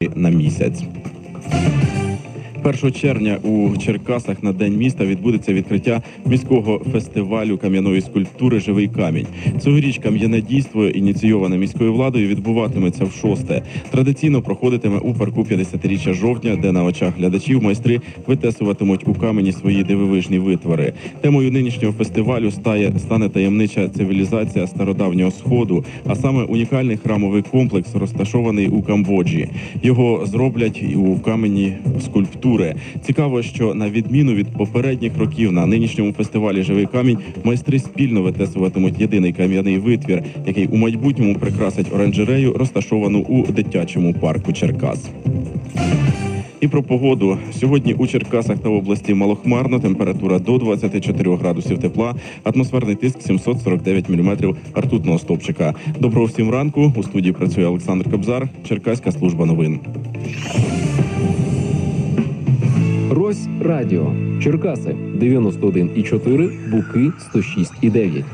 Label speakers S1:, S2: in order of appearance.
S1: на місяць. 1 червня у Черкасах на день міста відбудеться відкриття міського фестивалю кам'яної скульптури Живий камінь. Цьогоріч кам'яне дійство, ініційоване міською владою, відбуватиметься в шосте. Традиційно проходитиме у парку 50-річчя жовтня, де на очах глядачів майстри витесуватимуть у камені свої дивовижні витвори. Темою нинішнього фестивалю стає стане таємнича цивілізація стародавнього сходу, а саме унікальний храмовий комплекс, розташований у Камбоджі. Його зроблять у камені скульптури. Цікаво, що на відміну від попередніх років на нинішньому фестивалі Живий камінь майстри спільно витесуватимуть єдиний кам'яний витвір, який у майбутньому прикрасить оранжерею, розташовану у дитячому парку Черкас. І про погоду сьогодні у Черкасах та області малохмарно. Температура до 24 градусів тепла, атмосферний тиск 749 мм ртутного стовпчика. Доброго всім ранку. У студії працює Олександр Кобзар, Черкаська служба новин.
S2: Рось Радіо. Черкаси 91,4, Буки 106,9.